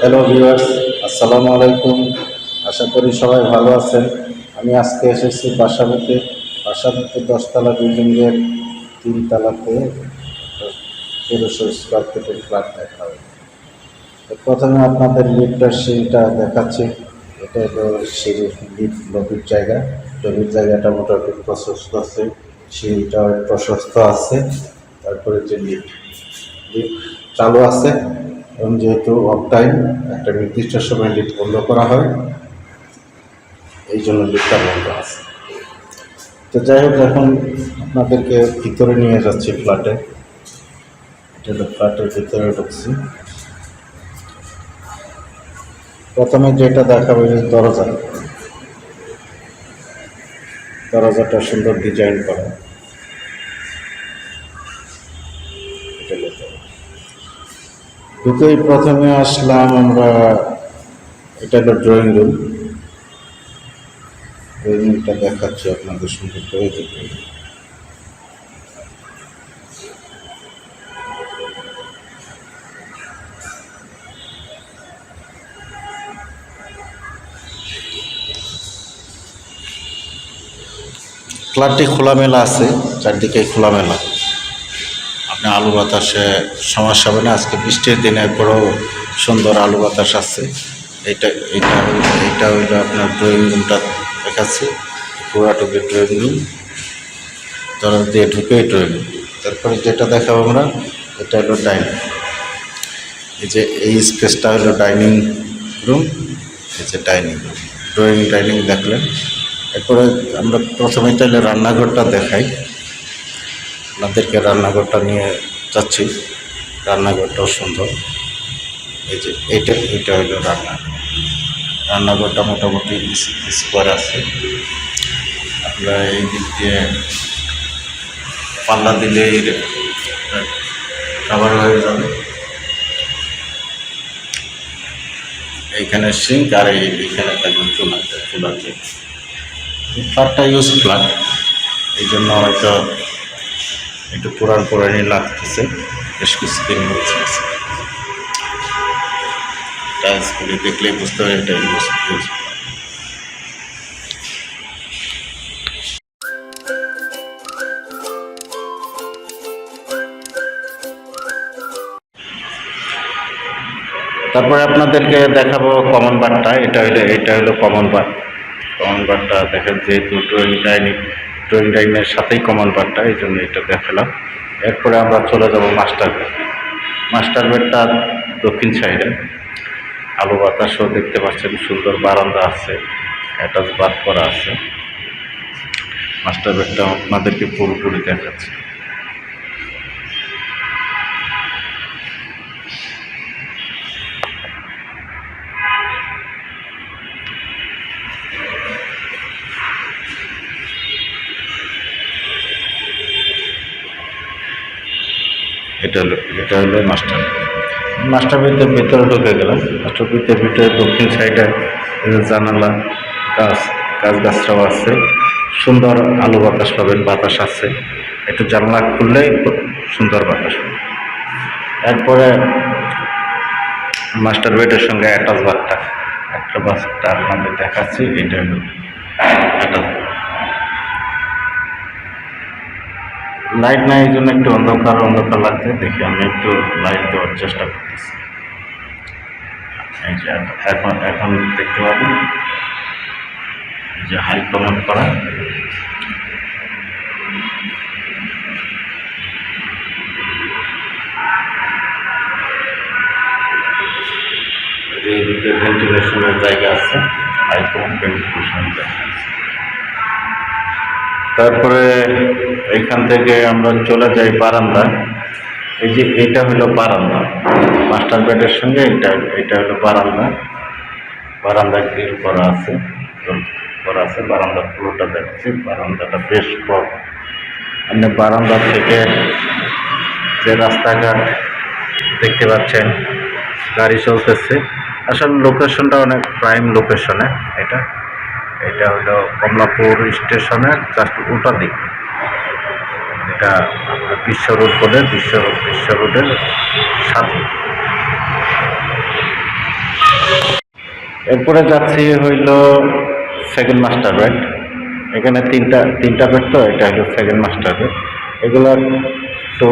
Hello viewers আসসালামু আলাইকুম আশা করি সবাই ভালো আছেন। আমি আজকে এসেছি বাসাবোতে। বাসাবোতে দশতলা বিল্ডিংয়ের তিনতলাতে তেরোশো স্কোয়ার ফিটের ফ্ল্যাট দেখা হবে প্রথমে আপনাদের লিফটার সিঁড়িটা দেখাচ্ছি। এটা হলো সিঁড়ি লিফট লবির জায়গা। লবির জায়গাটা মোটামুটি প্রশস্ত আছে। সিঁড়িটাও প্রশস্ত আছে। তারপরে যে লিফট লিফট চালু আছে। এবং যেহেতু অফ টাইম একটা নির্দিষ্ট সময় লিফট বন্ধ করা হয় এই জন্য লিফটটা বন্ধ আছে। তো যাই হোক, এখন আপনাদেরকে ভিতরে নিয়ে যাচ্ছি ফ্ল্যাটে এটা ফ্ল্যাটের ভিতরে ঢুকছি। প্রথমে যেটা দেখাবে দরজা। দরজাটা সুন্দর ডিজাইন করা। ঢুকেই প্রথমে আসলাম আমরা, এটা হলো ড্রয়িং রুম ড্রয়িং রুমটা দেখাচ্ছি আপনাদের সুন্দর করে ফ্ল্যাটটি খোলামেলা আছে, চারদিকে খোলামেলা। আপনি আলু বাতাসে সমস্যা হবে না, আজকে বৃষ্টির দিনে বড় সুন্দর আলু বাতাস আছে। এটা এইটা হইল হইল আপনার ড্রয়িং রুমটা দেখাচ্ছি পুরাটুকি ড্রয়িং রুম দরজা দিয়ে ঢুকে ড্রয়িং রুম তারপরে যেটা দেখাবো আমরা, এটা হলো ডাইনিং এই যে এই স্পেসটা হলো ডাইনিং রুম এই যে ডাইনিং রুম ড্রয়িং ডাইনিং দেখলেন। এরপরে আমরা প্রথমে তাহলে রান্নাঘরটা দেখাই। আপনাদেরকে রান্নাঘরটা নিয়ে যাচ্ছি। রান্নাঘরটাও সুন্দর। এই যে এইটা এইটা হলো রান্না। রান্নাঘরটা মোটামুটি স্কোয়ার আছে। আমরা এই দিক দিয়ে পাল্লা দিলেই কাভার হয়ে যাবে। এইখানে সিঙ্ক আর এইখানে থাকবে চুলা, চুলাতে। ফ্ল্যাটটা ইউজ ফ্ল্যাট এই জন্য হয়তো একটু পুরান পুরানি লাগতেছে, বেশ কিছুদিন হয়েছে। টাইলসগুলি দেখলেই বুঝতে হবে এটা ইউজ তারপরে আপনাদেরকে দেখাবো কমন বারটা এটা হলো এটা হলো কমন বার কমন বারটা দেখেন, যেহেতু ড্রয়িং ডাইনিং ড্রয়িং লাইনের সাথেই কমন বারটা এই জন্য এটা দেখালাম এরপরে আমরা চলে যাব মাস্টার বেড মাস্টার বেডটা দক্ষিণ সাইডে। আলো বাতাসও দেখতে পাচ্ছেন, সুন্দর বারান্দা আছে অ্যাটাচ বাদ করা আছে। মাস্টার বেডটা আপনাদেরকে পুরোপুরি দেখাচ্ছি। এটা হলো এটা হলো মাস্টার। মাস্টার বেডের ভিতরে ঢুকে গেলাম। মাস্টার বেডের ভিতরে দক্ষিণ সাইডে জানালা, গাছ গাছ গাছটাও আছে। সুন্দর আলো বাতাস পাবেন, বাতাস আছে। একটু জানলা খুললেই সুন্দর বাতাস এরপরে মাস্টার বেডের সঙ্গে অ্যাটাচ বাথটা একটা বাসটা আপনাদের দেখাচ্ছি, এটা হলো অ্যাটাচ লাইট নাই এই জন্য একটু অন্ধকার অন্ধকার লাগছে। দেখি, আমি একটু লাইট দেওয়ার চেষ্টা করতেছি। এখন এখন দেখতে এই যে হাই কমেন্ট করা। ভেন্টিলেশনের জায়গা আছে হাই কমেন্ট ভেন্টিলেশনের জায়গা তারপরে এখান থেকে আমরা চলে যাই বারান্দা। এই যে এটা হলো বারান্দা। মাস্টার বেডের সঙ্গে এটা এটা হলো বারান্দা। বারান্দা গ্রিল করা আছে করা আছে। বারান্দা পুরোটা দেখছি, বারান্দাটা বেশ বড়। আপনি বারান্দা থেকে যে রাস্তাঘাট দেখতে পাচ্ছেন, গাড়ি চলতেছে। আসলে লোকেশনটা অনেক প্রাইম লোকেশনে এটা। এটা হলো কমলাপুর স্টেশনের জাস্ট উল্টা দিক। এটা আপনার বিশ্ব রোড বলে বিশ্ব বিশ্ব রোডের সাথে। এরপরে যাচ্ছি হইল সেকেন্ড মাস্টার বেড এখানে তিনটা তিনটা বেড তো, এটা হলো সেকেন্ড মাস্টার বেড এগুলো একটু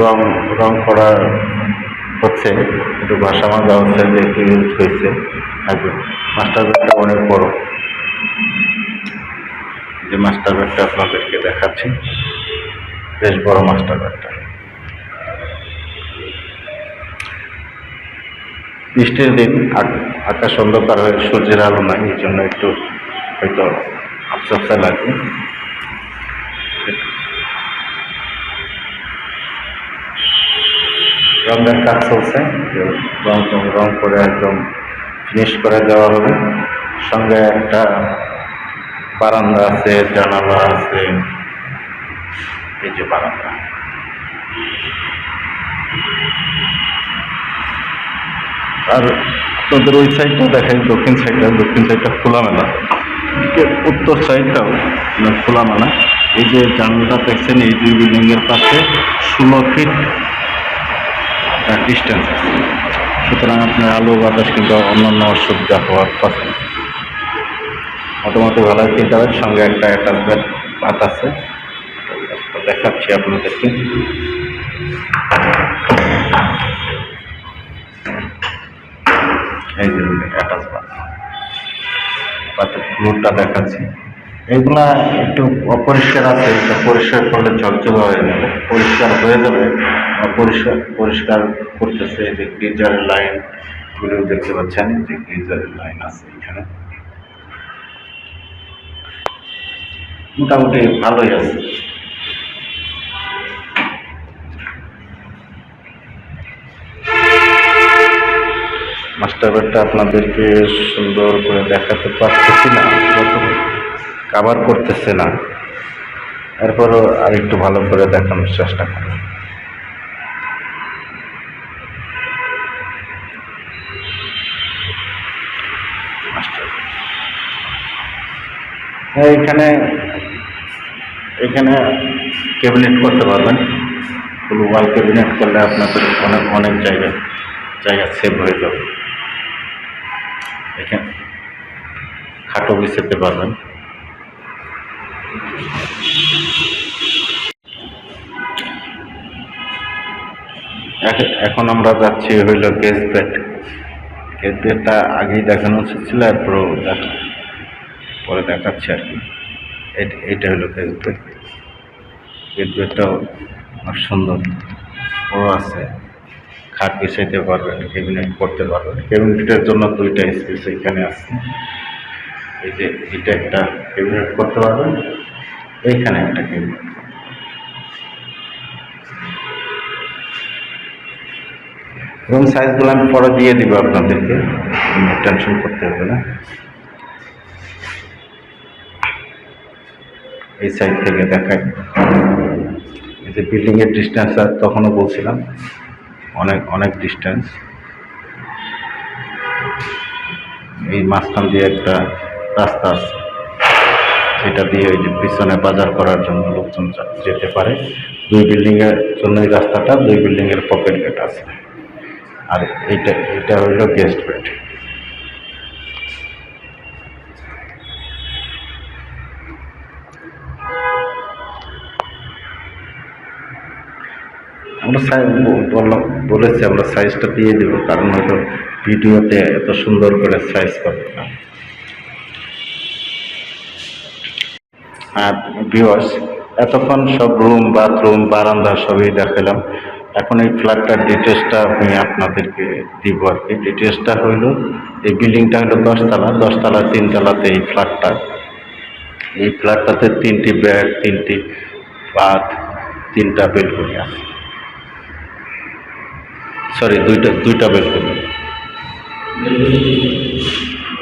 রং রং করা হচ্ছে একটু ভাষা মাজা হচ্ছে যে একটু ইউজ হয়েছে মাস্টার বেডটা অনেক বড়। যে মাস্টার বেডটা আপনাদেরকে দেখাচ্ছি, বেশ বড় মাস্টার বেডটা বৃষ্টির দিন আকাশ অন্ধকার হয়ে সূর্যের আলো নাই, এই জন্য একটু হয়তো আফসোসা লাগবে রঙের কাজ চলছে রং রং করে একদম ফিনিশ করে দেওয়া হবে। সঙ্গে একটা বারান্দা আছে, জানালা আছে। এই যে বারান্দা। আর আপনাদের ওই সাইডটা দেখেন দক্ষিণ সাইডটা দক্ষিণ সাইডটা খোলামেলা। উত্তর সাইডটাও মানে খোলামেলা। এই যে জানলাটা দেখছেন, এই দুই বিল্ডিংয়ের পাশে ষোলো ফিট ডিস্টেন্স আছে। সুতরাং আপনার আলো বাতাস কিন্তু অন্যান্য অসুবিধা হওয়ার কথা। মোটামুটি ভালো তিনটা বেড সঙ্গে একটা অ্যাটাচ বেড পাত আছে। দেখাচ্ছি আপনাদেরকে। এই যে দেখাচ্ছি। এগুলা একটু অপরিষ্কার আছে পরিষ্কার করলে ঝকঝকে হয়ে যাবে। পরিষ্কার হয়ে যাবে বা পরিষ্কার করতেছে। যে গিজারের লাইনগুলো দেখতে পাচ্ছেন? যে গিজারের লাইন আছে এখানে। মোটামুটি ভালোই আছে। মাস্টার বেডটা আপনাদেরকে সুন্দর করে দেখাতে পারতেছি না কাভার করতেছে না। এরপরও আর একটু ভালো করে দেখানোর চেষ্টা করব। হ্যাঁ এখানে এখানে ক্যাবিনেট করতে পারবেন। ফুল ওয়াল ক্যাবিনেট করলে আপনাদের অনেক অনেক জায়গা জায়গা সেভ হয়ে যাবে। এখানে খাটো বিছাতে পারবেন। এখন আমরা যাচ্ছি হইল গেস্ট বেড গেস্ট বেডটা আগেই দেখানো উচিত ছিল, এরপরও দেখ পরে দেখাচ্ছে আর কি। এট- হলো গেস্ট বেড অনেক সুন্দর। বড় আছে। খাট বিছাইতে পারবেন ক্যাবিনেট করতে পারবেন। ক্যাবিনেটের জন্য দুইটা স্পেস এখানে আছে। এই যে এটা একটা ক্যাবিনেট করতে পারবেন। এইখানে একটা ক্যাবিনেট রুম সাইজগুলো আমি পরে দিয়ে দিব আপনাদেরকে। টেনশন করতে হবে না। এই সাইড থেকে দেখাই। এই যে বিল্ডিংয়ের ডিস্টেন্স আর তখনও বলছিলাম, অনেক অনেক ডিস্টেন্স এই মাঝখান দিয়ে একটা রাস্তা আছে। এটা দিয়ে ওই যে পিছনে বাজার করার জন্য লোকজন যেতে পারে। দুই বিল্ডিংয়ের জন্য এই রাস্তাটা, দুই বিল্ডিংয়ের পকেট গেট আছে। আর এইটা এটা হইল গেস্ট বেড আমরা বললাম, বলেছি আমরা সাইজটা দিয়ে দেবো, কারণ হয়তো ভিডিওতে এত সুন্দর করে সাইজ করবে না। আর ভিউয়ার্স এতক্ষণ সব রুম বাথরুম বারান্দা সবই দেখালাম। এখন এই ফ্ল্যাটটার ডিটেলসটা আমি আপনাদেরকে দিব আর কি। ডিটেলসটা হইল, এই বিল্ডিংটা হলো দশতলা দশতলা তিনতলাতে এই ফ্ল্যাটটা এই ফ্ল্যাটটাতে তিনটি বেড তিনটি বাথ তিনটা বেলকনি আছে। সরি দুইটা দুইটা বেলকনি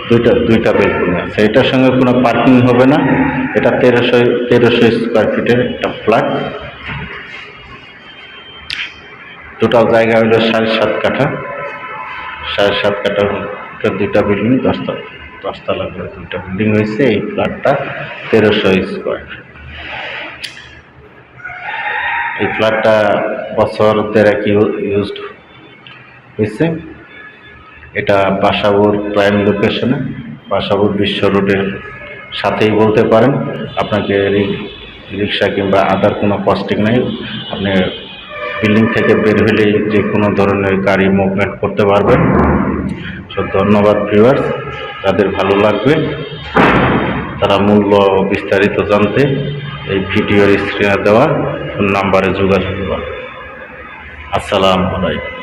দুইটা দুইটা বেলকনি আছে এটার সঙ্গে কোনো পার্কিং হবে না। এটা তেরোশো তেরোশো স্কোয়ার ফিটের একটা ফ্ল্যাট টোটাল জায়গা হলো সাড়ে সাত কাঠা। সাড়ে সাত কাঠার দুইটা বিল্ডিং দশতলা দশতলা করে দুইটা বিল্ডিং হয়েছে। এই ফ্ল্যাটটা তেরোশো স্কোয়ার ফিট এই ফ্ল্যাটটা বছর দেড়েক ইউজড হয়েছে। এটা বাসাবুর প্রাইম লোকেশনে বাসাবুর বিশ্ব রোডের সাথেই বলতে পারেন। আপনাকে রিক্সা কিংবা আদার কোনো কস্টিং নেই। আপনি বিল্ডিং থেকে বের হলেই যে কোনো ধরনের গাড়ি মুভমেন্ট করতে পারবেন। সো ধন্যবাদ ভিউয়ার্স তাদের ভালো লাগবে, তারা মূল্য বিস্তারিত জানতে এই ভিডিওর স্ক্রিনে দেওয়া ফোন নাম্বারে যোগাযোগ করুন। আসসালামু আলাইকুম।